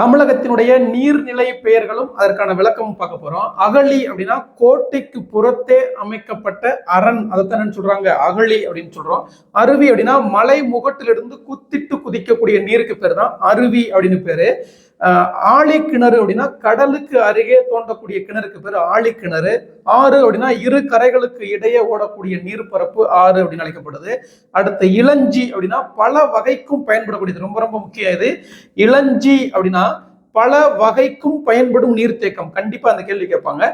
தமிழகத்தினுடைய நீர்நிலை பெயர்களும் அதற்கான விளக்கமும் பார்க்க போறோம். அகழி அப்படின்னா கோட்டைக்கு புறத்தே அமைக்கப்பட்ட அரண் அதைத்தான் சொல்றாங்க. அகழி அப்படின்னு சொல்றோம். அருவி அப்படின்னா மலை முகட்டிலிருந்து குத்திட்டு குதிக்கக்கூடிய நீருக்கு பேர் தான் அருவி அப்படின்னு பேரு. ஆழி கிணறு அப்படின்னா கடலுக்கு அருகே தோண்டக்கூடிய கிணறுக்கு பேர் ஆழி கிணறு. ஆறு அப்படின்னா இரு கரைகளுக்கு இடையே ஓடக்கூடிய நீர்ப்பரப்பு ஆறு அப்படின்னு அழைக்கப்படுது. அடுத்து இளஞ்சி அப்படின்னா பல வகைக்கும் பயன்படக்கூடியது. ரொம்ப ரொம்ப முக்கியம் இது. இளஞ்சி அப்படின்னா பல வகைக்கும் பயன்படும் நீர்த்தேக்கம். கண்டிப்பா அந்த கேள்வி கேட்பாங்க.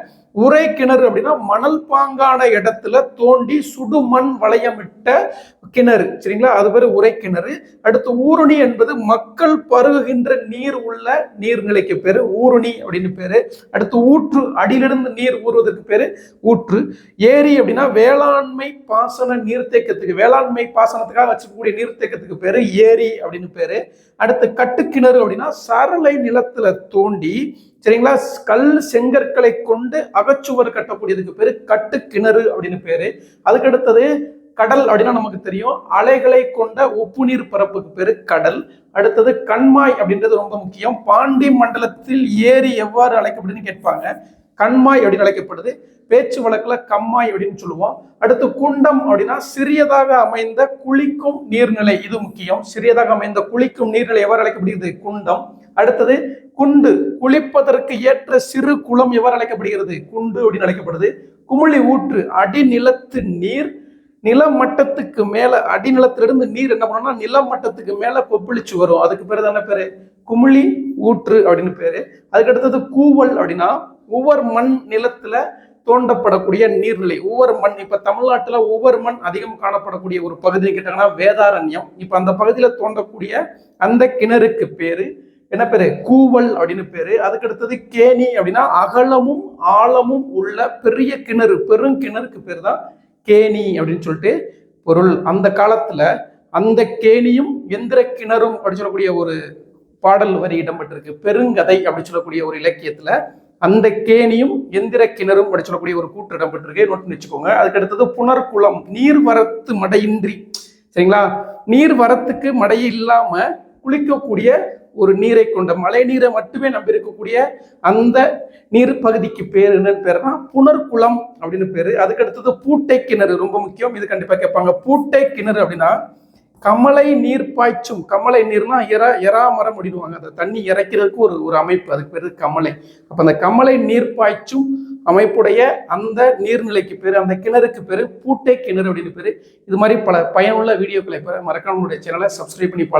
உரை கிணறு அப்படின்னா மணல் பாங்கான இடத்துல தோண்டி சுடுமண் வளையமிட்ட கிணறு. சரிங்களா? அது பேர் உரை கிணறு. அடுத்து ஊருணி என்பது மக்கள் பருகுகின்ற நீர் உள்ள நீர்நிலைக்கு பேர் ஊருணி அப்படின்னு பேர். அடுத்து ஊற்று அடியிலிருந்து நீர் ஊறுவதற்கு பேர் ஊற்று. ஏரி அப்படின்னா வேளாண்மை பாசன நீர்த்தேக்கத்துக்கு வேளாண்மை பாசனத்துக்காக வச்சுக்கக்கூடிய நீர்த்தேக்கத்துக்கு பேர் ஏரி அப்படின்னு பேர். அடுத்து கட்டுக்கிணறு அப்படின்னா சரளை நிலத்தில் தோண்டி சரிங்களா? கல் செங்கற்களை கொண்டு அகச்சுவர் கட்டக்கூடியதுக்கு பேரு கட்டு கிணறு அப்படின்னு பேரு. அதுக்கு அடுத்தது கடல் அப்படின்னா நமக்கு தெரியும். அலைகளை கொண்ட உப்பு நீர் பரப்புக்கு பேரு கடல். அடுத்தது கண்மாய் அப்படின்றது ரொம்ப முக்கியம். பாண்டி மண்டலத்தில் ஏரி எவ்வாறு அழைக்கப்படுதுன்னு கேட்பாங்க. கண்மாய் அப்படின்னு அழைக்கப்படுது. பேச்சு வழக்குல கம்மாய் அப்படின்னு சொல்லுவோம். அடுத்து குண்டம் அப்படின்னா சிறியதாக அமைந்த குளிக்கும் நீர்நிலை. இது முக்கியம். சிறியதாக அமைந்த குளிக்கும் நீர்நிலை எவ்வாறு அழைக்கப்படுகிறது? குண்டம். அடுத்தது குண்டு குளிப்பதற்கு ஏற்ற சிறு குளம் எவ்வாறு அழைக்கப்படுகிறது குண்டு அப்படின்னு அழைக்கப்படுது குமிழி ஊற்று அடிநிலத்து நீர் நிலமட்டத்துக்கு மேல அடிநிலத்திலிருந்து நீர் என்ன பண்ணோம்னா நிலமட்டத்துக்கு மேல கொப்பளிச்சு வரும். அதுக்கு பேரு என்ன பேரு? குமிழி ஊற்று அப்படின்னு பேரு. அதுக்கு அடுத்தது கூவல் அப்படின்னா ஒவ்வொரு மண் நிலத்துல தோண்டப்படக்கூடிய நீர்நிலை. ஒவ்வொரு மண் இப்ப தமிழ்நாட்டுல ஒவ்வொரு மண் அதிகம் காணப்படக்கூடிய ஒரு பகுதி கேட்டாங்கன்னா வேதாரண்யம். இப்ப அந்த பகுதியில தோண்டக்கூடிய அந்த கிணறுக்கு பேரு என்ன பேரு? கூவல் அப்படின்னு பேரு. அதுக்கு அடுத்தது கேணி அப்படின்னா அகலமும் ஆழமும் உள்ள பெரிய கிணறு பெருங்கிணறுக்கு பேர் தான் கேணி அப்படின்னு சொல்லிட்டு பொருள். அந்த காலத்துல அந்த கேணியும் எந்திர கிணறும் அப்படின்னு சொல்லக்கூடிய ஒரு பாடல் வரி இடம்பெற்றிருக்கு. பெருங்கதை அப்படின்னு சொல்லக்கூடிய ஒரு இலக்கியத்துல அந்த கேணியும் எந்திர கிணறும் அப்படி சொல்லக்கூடிய ஒரு கூட்டு இடம்பெற்றிருக்கு. நோட்டு வச்சுக்கோங்க. அதுக்கு அடுத்தது புனர்குளம் நீர்வரத்து மடையின்றி. சரிங்களா? நீர் வரத்துக்கு மடை இல்லாம குளிக்கக்கூடிய ஒரு நீரை கொண்ட மழை நீரை மட்டுமே நம்பி இருக்கக்கூடிய அந்த நீர் பகுதிக்கு பேர் என்னன்னு பேருனா புனர்குளம் அப்படின்னு பேரு. அதுக்கு அடுத்தது பூட்டை கிணறு ரொம்ப முக்கியம். இது கண்டிப்பா கேட்பாங்க. பூட்டை கிணறு அப்படின்னா கமலை நீர் பாய்ச்சும். கமலை நீர்னா இற எறா மரம் அப்படிடுவாங்க அந்த தண்ணி இறைக்கிறதுக்கு ஒரு ஒரு அமைப்பு. அதுக்கு பேரு கமலை. அப்ப அந்த கமலை நீர் பாய்ச்சும் அமைப்புடைய அந்த நீர்நிலைக்கு பேர் அந்த கிணறுக்கு பேர் பூட்டை கிணறு அப்படின்னு பேரு. இது மாதிரி பல பயனுள்ள வீடியோக்களை பெற மறக்காம சேனலை சப்ஸ்கிரைப் பண்ணி பல